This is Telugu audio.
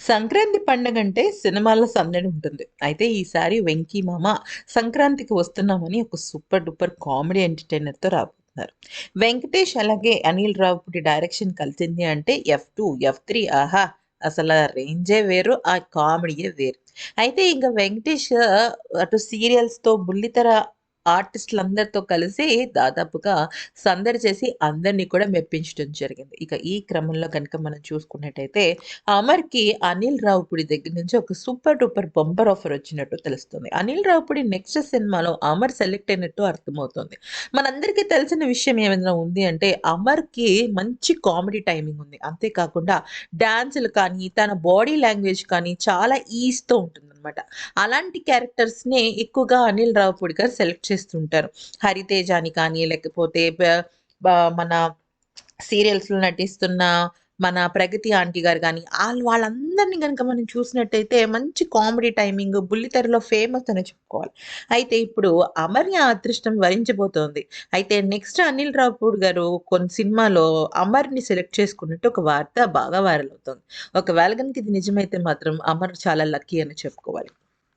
సంక్రాంతి పండగ అంటే సినిమాల సందడి ఉంటుంది. అయితే ఈసారి 'వెంకీ మామ' సంక్రాంతికి వస్తున్నామని ఒక సూపర్ డూపర్ కామెడీ ఎంటర్‌టైనర్‌తో రాబోతున్నారు. వెంకటేష్ అలాగే అనిల్ రావిపూడి డైరెక్షన్ కలిసింది అంటే ఎఫ్2, ఎఫ్3 ఆహా! అసలు ఆ రేంజే వేరు. ఆ కామెడీయే వేరు. అయితే ఇంకా వెంకటేష్ అటు సీరియల్స్‌తో బుల్లితెర ఆర్టిస్టులందరితో కలిసి దాదాపుగా సందడి చేసి అందరిని కూడా మెప్పించడం జరిగింది. ఇక ఈ క్రమంలో కనుక మనం చూసుకున్నట్టయితే 'అమర్‌కి' అనిల్ రావుపుడి దగ్గర నుంచి ఒక సూపర్ డూపర్ బంపర్ ఆఫర్ వచ్చినట్టు తెలుస్తుంది. అనిల్ రావుపుడి నెక్స్ట్ సినిమాలో 'అమర్' సెలెక్ట్ అయినట్టు అర్థమవుతుంది. మనందరికీ తెలిసిన విషయం ఏమైనా ఉంది అంటే 'అమర్‌కి' మంచి కామెడీ టైమింగ్ ఉంది. అంతేకాకుండా డ్యాన్సులు డాన్సులు కానీ, తన బాడీ లాంగ్వేజ్ కానీ చాలా ఈజ్‌తో అనమాట అలాంటి క్యారెక్టర్స్నే ఎక్కువగా అనిల్ రావిపూడి గారు సెలెక్ట్ చేస్తుంటారు. హరితేజాని కానీ లేకపోతే మన సీరియల్స్‌లో నటిస్తున్న మన 'ప్రగతి' ఆంటీ గారు కానీ వాళ్ళు వాళ్ళందరిని కనుక మనం చూసినట్టయితే మంచి కామెడీ టైమింగ్ బుల్లితెరలో ఫేమస్ అని చెప్పుకోవాలి. అయితే ఇప్పుడు అమర్య అదృష్టం వరించబోతోంది. అయితే నెక్స్ట్ అనిల్ రాపూడ్ గారు కొన్ని సినిమాలో 'అమర్‌ని' సెలెక్ట్ చేసుకున్నట్టు ఒక వార్త బాగా వైరల్ అవుతోంది. ఒకవేళ కనుక ఇది నిజమైతే మాత్రం 'అమర్' చాలా లక్కీ అని చెప్పుకోవాలి.